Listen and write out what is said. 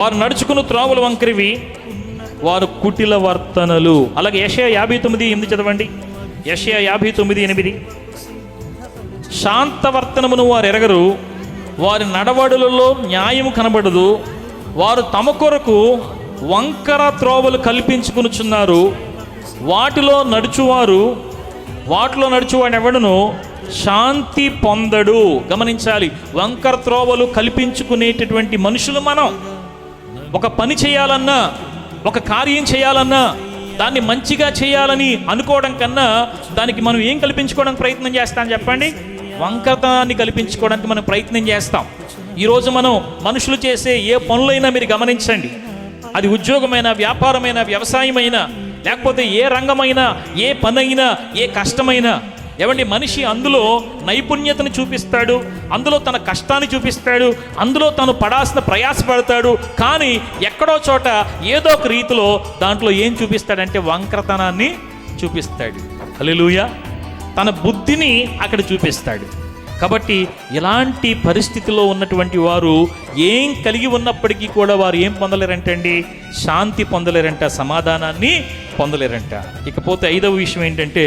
వారు నడుచుకున్న త్రావుల వంకరివి వారు కుటిల వర్తనలు. అలాగే యషయ యాభై తొమ్మిది ఎనిమిది చదవండి. యషయ యాభై తొమ్మిది ఎనిమిది. శాంతవర్తనమును వారు ఎరగరు. వారి నడవడులలో న్యాయము కనబడదు. వారు తమ కొరకు వంకర త్రోవలు కల్పించుకునుచున్నారు. వాటిలో నడుచువారు వాటిలో నడుచువాడు ఎవడును శాంతి పొందడు. గమనించాలి వంకర త్రోవలు కల్పించుకునేటటువంటి మనుషులు మనం. ఒక పని చేయాలన్నా ఒక కార్యం చేయాలన్నా దాన్ని మంచిగా చేయాలని అనుకోవడం కన్నా దానికి మనం ఏం కల్పించుకోవడానికి ప్రయత్నం చేస్తాం చెప్పండి? వంకరతనాన్ని కల్పించుకోవడానికి మనం ప్రయత్నం చేస్తాం. ఈరోజు మనం మనుషులు చేసే ఏ పనులైనా మీరు గమనించండి. అది ఉద్యోగమైన వ్యాపారమైన వ్యవసాయమైనా లేకపోతే ఏ రంగమైనా ఏ పనైనా ఏ కష్టమైనా ఏమండి మనిషి అందులో నైపుణ్యతను చూపిస్తాడు అందులో తన కష్టాన్ని చూపిస్తాడు అందులో తను పడాల్సిన ప్రయాసపడతాడు కానీ ఎక్కడో చోట ఏదో ఒక రీతిలో దాంట్లో ఏం చూపిస్తాడంటే వంక్రతనాన్ని చూపిస్తాడు. అలెలుయ తన బుద్ధిని అక్కడ చూపిస్తాడు. కాబట్టి ఇలాంటి పరిస్థితిలో ఉన్నటువంటి వారు ఏం కలిగి ఉన్నప్పటికీ కూడా వారు ఏం పొందలేరంటండి? శాంతి పొందలేరంట సమాధానాన్ని పొందలేరంట. ఇకపోతే ఐదవ విషయం ఏంటంటే